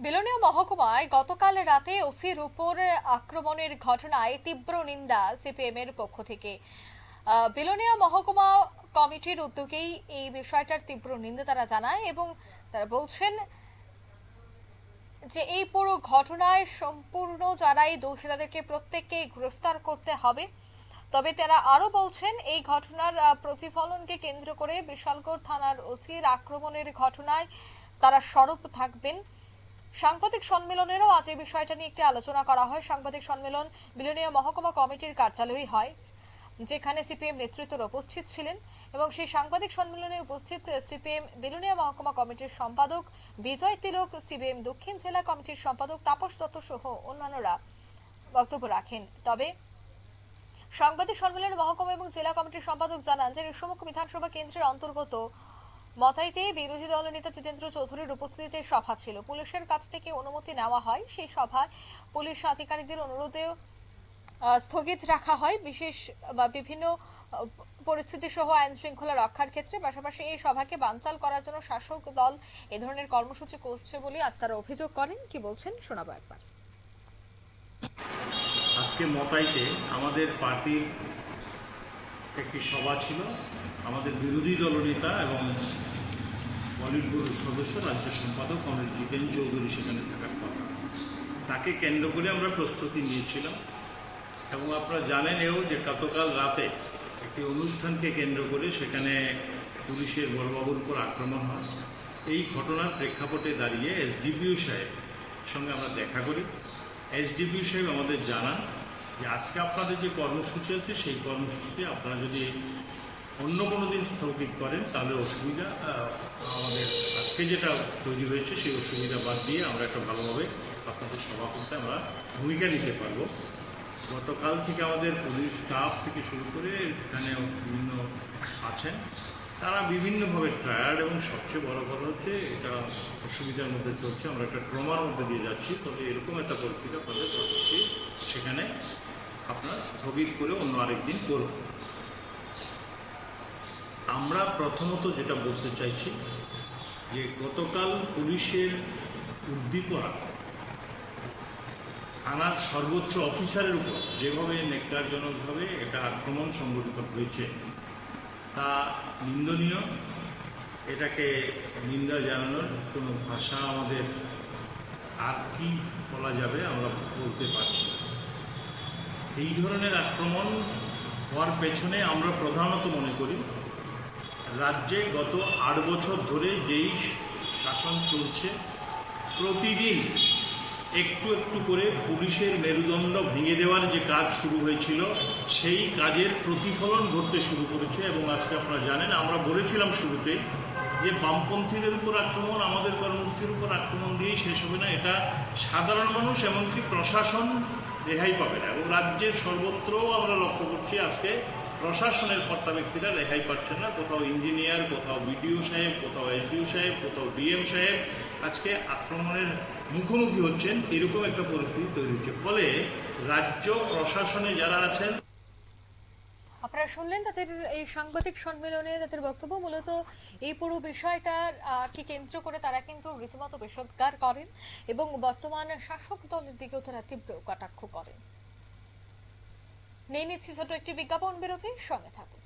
বিলোনিয়া মহকুমায় গতকাল রাতে ওসির উপর আক্রমণের ঘটনায় তীব্র নিন্দা সিপিএম এর পক্ষ থেকে। বিলোনিয়া মহকুমা কমিটির উদ্যোগেই এই বিষয়টার তীব্র নিন্দা তারা জানায় এবং তারা বলছেন যে এই পুরো ঘটনায় সম্পূর্ণ যারাই দোষী তাদেরকে প্রত্যেককে গ্রেফতার করতে হবে। তবে তারা আরও বলছেন, এই ঘটনার প্রতিফলনকে কেন্দ্র করে বিশালগড় থানার ওসির আক্রমণের ঘটনায় তারা সরব থাকবেন। সাংবাদিক সম্মেলনেরও আজ এই বিষয়টা নিয়ে একটি আলোচনা করা হয়। সাংবাদিক সম্মেলন বিলোনিয়া মহকুমা কমিটির কার্যালয়ে হয়, যেখানে সিপিএম নেতৃত্বের উপস্থিত ছিলেন এবং সেই সাংবাদিক সম্মেলনে উপস্থিত সিপিএম বিলোনিয়া মহকুমা কমিটির সম্পাদক বিজয় তিলক সিপিএম দক্ষিণ জেলা কমিটির সম্পাদক তাপস দত্ত সহ অন্যান্যরা বক্তব্য রাখেন। তবে সাংবাদিক সম্মেলনে মহকুমা এবং জেলা কমিটির সম্পাদক জানান যে, ঋষমুখ বিধানসভা কেন্দ্রের অন্তর্গত মতাইতে বিরোধী দল নেতা জিতেন্দ্র চৌধুরীর উপস্থিতিতে সভা ছিল। পুলিশের কাছ থেকে অনুমতি নেওয়া হয়। সেই সভায় পুলিশ আধিকারিকদের অনুরোধেও স্থগিত রাখা হয়। বিশেষ, বা বিভিন্ন পরিস্থিতি সহ আইন শৃঙ্খলা রক্ষার ক্ষেত্রে। পাশাপাশি এই সভাকে বানচাল করার জন্য শাসক দল এ ধরনের কর্মসূচি করছে বলে আজ তারা অভিযোগ করেন। কি বলছেন? শোনাবো একবার। আজকে মতাইতে আমাদের পার্টির একটি সভা ছিল। আমাদের বিরোধী দলনেতা এবং বলিউড সদস্য, রাজ্য সম্পাদক কমরেড জিতেন চৌধুরী সেখানে থাকার কথা। তাকে কেন্দ্র করে আমরা প্রস্তুতি নিয়েছিলাম। এবং আপনারা জানেন এও যে গতকাল রাতে একটি অনুষ্ঠানকে কেন্দ্র করে সেখানে পুলিশের বড়বাবুর উপর আক্রমণ হয়। এই ঘটনার প্রেক্ষাপটে দাঁড়িয়ে এসডিপিও সাহেব সঙ্গে আমরা দেখা করি। এসডিপিও সাহেব আমাদের জানান যে আজকে আপনাদের যে কর্মসূচি আছে, সেই কর্মসূচিতে আপনারা যদি অন্য কোনো দিন স্থগিত করেন, তাহলে অসুবিধা আমাদের আজকে যেটা তৈরি হয়েছে, সেই অসুবিধা বাদ দিয়ে আমরা একটা ভালোভাবে আপনাদের সভা করতে আমরা ভূমিকা নিতে পারব। গতকাল থেকে আমাদের পুলিশ স্টাফ থেকে শুরু করে এখানে বিভিন্ন আছেন। তারা বিভিন্নভাবে ট্রায়ার্ড এবং সবচেয়ে বড় কথা হচ্ছে, এটা অসুবিধার মধ্যে চলছে। আমরা একটা ট্রমার মধ্যে দিয়ে যাচ্ছি, তবে এরকম একটা পরিস্থিতি আপনাদের সেখানে। আপনার স্থগিত করে অন্য আরেকদিন করব। আমরা প্রথমত যেটা বলতে চাইছি, যে গতকাল পুলিশের উদ্দীপনা থানার সর্বোচ্চ অফিসারের উপর যেভাবে নেককারজনকভাবে এটা আক্রমণ সংঘটিত হয়েছে, তা নিন্দনীয়। এটাকে নিন্দা জানানোর কোনো ভাষা আমাদের আর কি বলা যাবে আমরা বলতে পারছি এই ধরনের আক্রমণ হওয়ার পেছনে আমরা প্রধানত মনে করি, রাজ্যে গত আট বছর ধরে যেই শাসন চলছে, প্রতিদিন একটু একটু করে পুলিশের মেরুদণ্ড ভেঙে দেওয়ার যে কাজ শুরু হয়েছিল, সেই কাজের প্রতিফলন ঘটতে শুরু করেছে এবং আজকে আপনারা জানেন, আমরা বলেছিলাম শুরুতে যে বামপন্থীদের উপর আক্রমণ, আমাদের কর্মসূচির উপর আক্রমণ দিয়েই শেষ হবে না, এটা সাধারণ মানুষ, এমনকি প্রশাসন রেহাই পাবে না। এবং রাজ্যের সর্বত্রও আমরা লক্ষ্য করছি আজকে প্রশাসনের কর্তা ব্যক্তিরা রেহাই পাচ্ছেন না। কোথাও ইঞ্জিনিয়ার, কোথাও বিডিও সাহেব, কোথাও এসডিও সাহেব, কোথাও ডিএম সাহেব আজকে আক্রমণের মুখোমুখি হচ্ছেন। এরকম একটা পরিস্থিতি তৈরি হচ্ছে। ফলে রাজ্য প্রশাসনে যারা আছেন আপনারা শুনলেন তাদের এই সাংবাদিক সম্মেলনে তাদের বক্তব্য মূলত এই পুরো বিষয়টার আহ, কে কেন্দ্র করে তারা কিন্তু রীতিমতো বেসৎকার করেন এবং বর্তমান শাসক দলের দিকেও তারা তীব্র কটাক্ষ করেন। নিয়ে নিচ্ছি ছোট একটি বিজ্ঞাপন বিরতি সঙ্গে থাকুন।